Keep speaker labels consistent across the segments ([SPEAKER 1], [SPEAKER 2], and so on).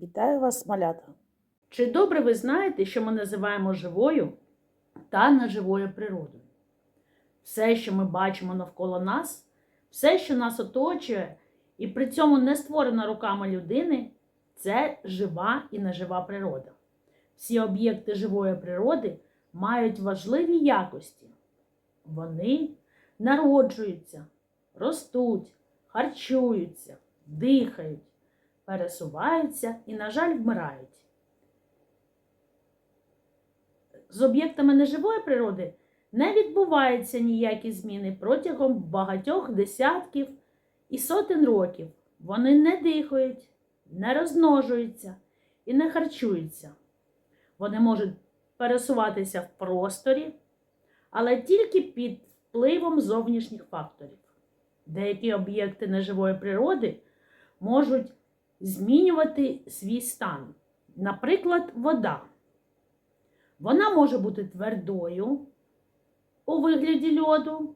[SPEAKER 1] Вітаю вас, малята!
[SPEAKER 2] Чи добре ви знаєте, що ми називаємо живою та неживою природою? Все, що ми бачимо навколо нас, все, що нас оточує, і при цьому не створено руками людини, це жива і нежива природа. Всі об'єкти живої природи мають важливі якості. Вони народжуються, ростуть, харчуються, дихають, пересуваються і, на жаль, вмирають. З об'єктами неживої природи не відбуваються ніякі зміни протягом багатьох десятків і сотень років. Вони не дихають, не розмножуються і не харчуються. Вони можуть пересуватися в просторі, але тільки під впливом зовнішніх факторів. Деякі об'єкти неживої природи можуть змінювати свій стан. Наприклад, вода. Вона може бути твердою у вигляді льоду,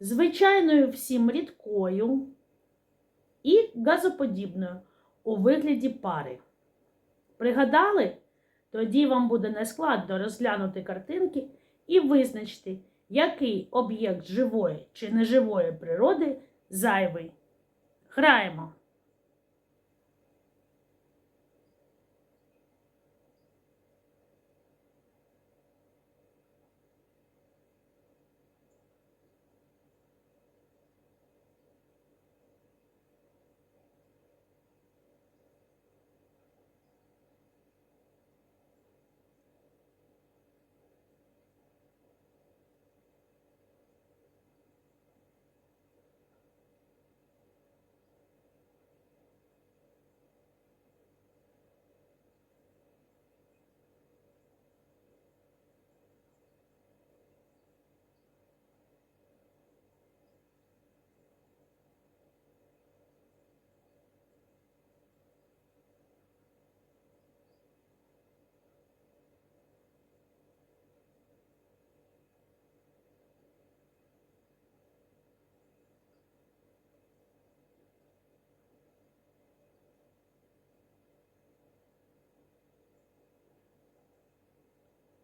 [SPEAKER 2] звичайною всім рідкою і газоподібною у вигляді пари. Пригадали? Тоді вам буде нескладно розглянути картинки і визначити, який об'єкт живої чи неживої природи зайвий. Граємо!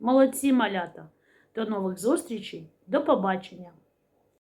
[SPEAKER 2] Молодці малята! До нових зустрічей, до побачення!